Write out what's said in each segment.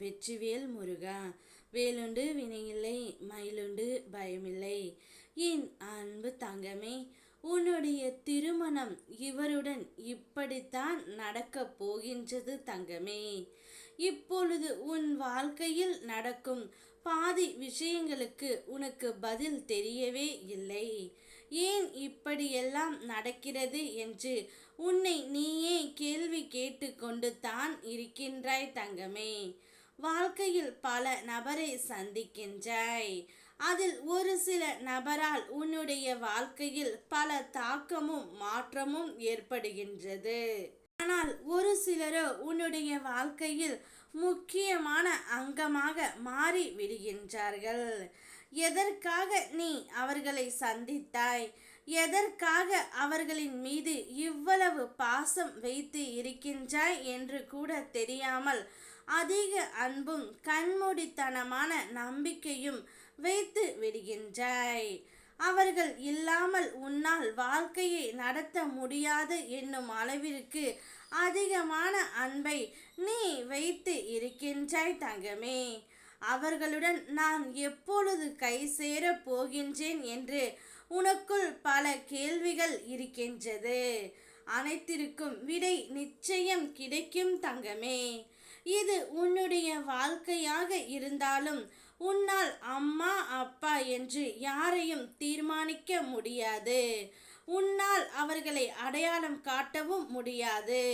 வெற்றிவேல் முருகா வேலுண்டு வினையில்லை மயிலுண்டு பயமில்லை. என் அன்பு தங்கமே உன்னுடைய திருமணம் இவருடன் இப்படித்தான் நடக்கப் போகின்றது தங்கமே. இப்பொழுது உன் வாழ்க்கையில் நடக்கும் பாதி விஷயங்களுக்கு உனக்கு பதில் தெரியவே இல்லை. ஏன் இப்படியெல்லாம் நடக்கிறது என்று உன்னை நீயே கேள்வி கேட்டு கொண்டு தான் இருக்கின்றாய் தங்கமே. வாழ்க்கையில் பல நபரை சந்திக்கின்றாய். அதில் ஒரு சில நபரால் உன்னுடைய வாழ்க்கையில் பல தாக்கமும் மாற்றமும் ஏற்படுகின்றது. ஆனால் ஒரு சிலரோ உன்னுடைய வாழ்க்கையில் முக்கியமான அங்கமாக மாறி விடுகின்றார்கள். எதற்காக நீ அவர்களை சந்தித்தாய்? எதற்காக அவர்களின் மீது இவ்வளவு பாசம் வைத்து இருக்கின்றாய் என்று கூட தெரியாமல் அதிக அன்பும் கண்மூடித்தனமான நம்பிக்கையும் வைத்து விடுகின்றாய். அவர்கள் இல்லாமல் உன்னால் வாழ்க்கையை நடத்த முடியாது என்னும் அளவிற்கு அதிகமான அன்பை நீ வைத்து இருக்கின்றாய் தங்கமே. அவர்களுடன் நான் எப்பொழுது கை சேர போகின்றேன் என்று உனக்குள் பல கேள்விகள் இருக்கின்றது. அனைத்திற்கும் விடை நிச்சயம் கிடைக்கும் தங்கமே. இது உன்னுடைய வாழ்க்கையாக இருந்தாலும் உன்னால் அம்மா அப்பா என்று யாரையும் தீர்மானிக்க முடியாது. உன்னால் அவர்களை அடையாளம் காட்டவும் முடியாது.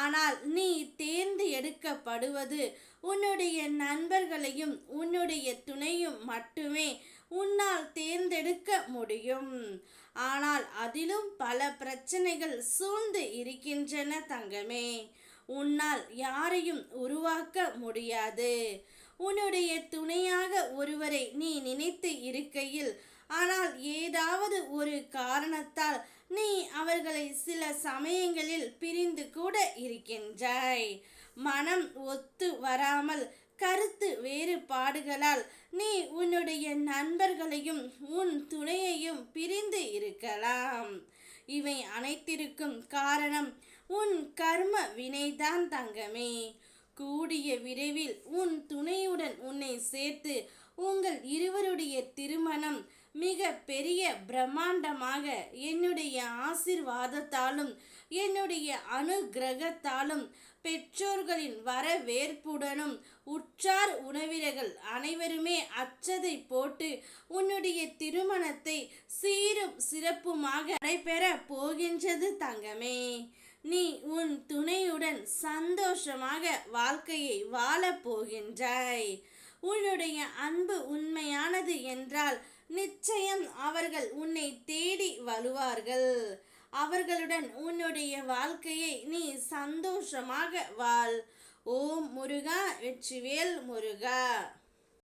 ஆனால் நீ தேர்ந்து எடுக்கப்படுவது உன்னுடைய நண்பர்களையும் உன்னுடைய துணையும் மட்டுமே உன்னால் தேர்ந்தெடுக்க முடியும். ஆனால் அதிலும் பல பிரச்சனைகள் சூழ்ந்து இருக்கின்றன தங்கமே. உன்னால் யாரையும் உருவாக்க முடியாது. உன்னுடைய துணையாக ஒருவரை நீ நினைத்து இருக்கையில் ஆனால் ஏதாவது ஒரு காரணத்தால் நீ அவர்களை சில சமயங்களில் பிரிந்து கூட இருக்கின்றாய். மனம் ஒத்து வராமல் கருத்து வேறுபாடுகளால் நீ உன்னுடைய நண்பர்களையும் உன் துணையையும் பிரிந்து இருக்கலாம். இவை அனைத்திற்கும் காரணம் உன் கர்ம வினைதான் தங்கமே. கூடிய விரைவில் உன் துணையுடன் உன்னை சேர்த்து உங்கள் இருவருடைய திருமணம் மிக பெரிய பிரம்மாண்டமாக என்னுடைய ஆசிர்வாதத்தாலும் என்னுடைய அனுகிரகத்தாலும் பெற்றோர்களின் வரவேற்புடனும் உற்றார் உணவினர்கள் அனைவருமே அச்சதை போட்டு உன்னுடைய திருமணத்தை சீரும் சிறப்புமாக நடைபெற போகின்றது தங்கமே. நீ உன் துணையுடன் சந்தோஷமாக வாழ்க்கையை வாழப் போகின்றாய். உன்னுடைய அன்பு உண்மையானது என்றால் நிச்சயம் அவர்கள் உன்னை தேடி வருவார்கள். அவர்களுடன் உன்னுடைய வாழ்க்கையை நீ சந்தோஷமாக வாழ். ஓம் முருகா வெற்றிவேல் முருகா.